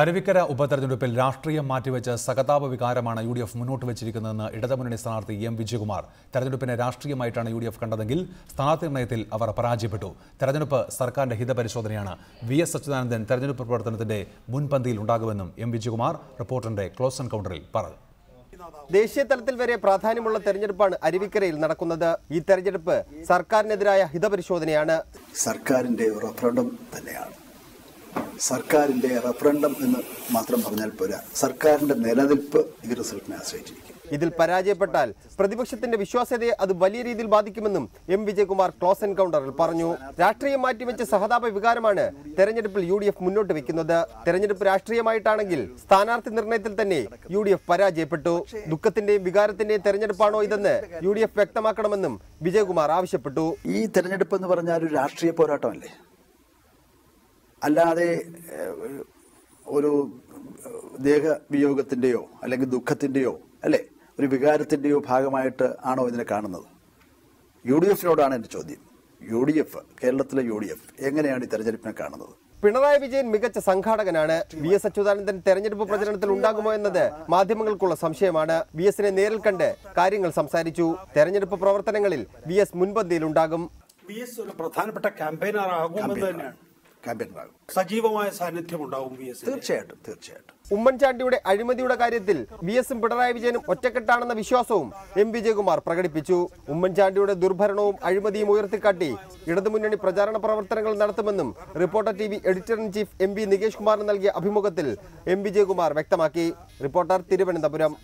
അരുവിക്കര ഉപതെരഞ്ഞെടുപ്പിൽ രാഷ്ട്രീയം മാറ്റിവെച്ച് സഹതാപ വികാരമാണ് യു ഡി എഫ് മുന്നോട്ട് വെച്ചിരിക്കുന്നതെന്ന് ഇടതുമുന്നണി സ്ഥാനാർത്ഥി എം വിജയകുമാർ. തെരഞ്ഞെടുപ്പിനെ രാഷ്ട്രീയമായിട്ടാണ് യു ഡി എഫ് കണ്ടതെങ്കിൽ സ്ഥാനാർത്ഥി നിർണയത്തിൽ അവർ പരാജയപ്പെട്ടു. തെരഞ്ഞെടുപ്പ് സർക്കാരിന്റെ ഹിതപരിശോധനയാണ്. വി എസ് അച്യുതാനന്ദൻ തെരഞ്ഞെടുപ്പ് പ്രവർത്തനത്തിന്റെ മുൻപന്തിയിൽ ഉണ്ടാകുമെന്നും എം വിജയകുമാർ റിപ്പോർട്ടറിന്റെ ക്ലോസ് എൻകൗണ്ടറിൽ പറഞ്ഞു. ദേശീയ തലത്തിൽ വരെ പ്രാധാന്യമുള്ള തെരഞ്ഞെടുപ്പാണ് അരുവിക്കരയിൽ നടക്കുന്നത്. ഈ തെരഞ്ഞെടുപ്പ് സർക്കാരിനെതിരായ ഹിതപരിശോധനയാണ്. സർക്കാരിന്റെ റഫറൻഡം തന്നെയാണ്. സർക്കാരിന്റെ റഫറൻഡം എന്ന് മാത്രം പറഞ്ഞാൽ പോരാ. സർക്കാരിന്റെ നിലനിൽപ്പ് ഈ റിസൾട്ടിനെ ആശ്രയിച്ചിരിക്കും. ഇതിൽ പരാജയപ്പെട്ടാൽ പ്രതിപക്ഷത്തിന്റെ വിശ്വാസ്യതയെ അത് വലിയ രീതിയിൽ ബാധിക്കുമെന്നും എം വിജയകുമാർ ക്ലോസ് എൻകൗണ്ടറിൽ പറഞ്ഞു. രാഷ്ട്രീയം മാറ്റിവെച്ച സഹതാപ വികാരമാണ് തെരഞ്ഞെടുപ്പിൽ യു ഡി എഫ് മുന്നോട്ട് വെക്കുന്നത്. തെരഞ്ഞെടുപ്പ് രാഷ്ട്രീയമായിട്ടാണെങ്കിൽ സ്ഥാനാർത്ഥി നിർണയത്തിൽ തന്നെ യു ഡി എഫ് പരാജയപ്പെട്ടു. ദുഃഖത്തിന്റെയും വികാരത്തിന്റെയും തെരഞ്ഞെടുപ്പാണോ ഇതെന്ന് യു ഡി എഫ് വ്യക്തമാക്കണമെന്നും വിജയകുമാർ ആവശ്യപ്പെട്ടു. ഈ തെരഞ്ഞെടുപ്പ് എന്ന് പറഞ്ഞാൽ ഒരു രാഷ്ട്രീയ പോരാട്ടമല്ലേ? അല്ലാതെ ഒരു ദേഹവിയോഗത്തിന്റെയോ അല്ലെങ്കിൽ ദുഃഖത്തിന്റെയോ അല്ലേ? ഒരു വികാരത്തിന്റെയോ ഭാഗമായിട്ട് ആണോ ഇതിനെ കാണുന്നത്? യു ഡി എഫിനോടാണ് എന്റെ ചോദ്യം. യു ഡി എഫ് കേരളത്തിലെ യു ഡി എഫ് എങ്ങനെയാണ് ഈ തെരഞ്ഞെടുപ്പിനെ കാണുന്നത്? പിണറായി വിജയൻ മികച്ച സംഘാടകനാണ്. വി എസ് അച്യുതാനന്ദൻ തെരഞ്ഞെടുപ്പ് പ്രചരണത്തിൽ ഉണ്ടാകുമോ എന്നത് മാധ്യമങ്ങൾക്കുള്ള സംശയമാണ്. വി എസിനെ നേരിൽ കണ്ട് കാര്യങ്ങൾ സംസാരിച്ചു. തെരഞ്ഞെടുപ്പ് പ്രവർത്തനങ്ങളിൽ വി എസ് മുൻപന്തിയിൽ ഉണ്ടാകും. എസ് ഒരു പ്രധാനപ്പെട്ട ക്യാമ്പയിനർ ആകുമെന്ന് തന്നെയാണ്. ക്യാമ്പയിനറാകും സജീവമായ സാന്നിധ്യം ഉണ്ടാവും വി എസ് തീർച്ചയായിട്ടും തീർച്ചയായിട്ടും. ഉമ്മൻചാണ്ടിയുടെ അഴിമതിയുടെ കാര്യത്തിൽ വി എസും പിണറായി വിജയനും ഒറ്റക്കെട്ടാണെന്ന വിശ്വാസവും എം വിജയകുമാർ പ്രകടിപ്പിച്ചു. ഉമ്മൻചാണ്ടിയുടെ ദുർഭരണവും അഴിമതിയും ഉയർത്തിക്കാട്ടി ഇടതുമുന്നണി പ്രചാരണ പ്രവർത്തനങ്ങൾ നടത്തുമെന്നും reporter T V editor in chief M P Nikesh കുമാറിന് നൽകിയ അഭിമുഖത്തിൽ എം വിജയകുമാർ വ്യക്തമാക്കി. റിപ്പോർട്ടർ തിരുവനന്തപുരം.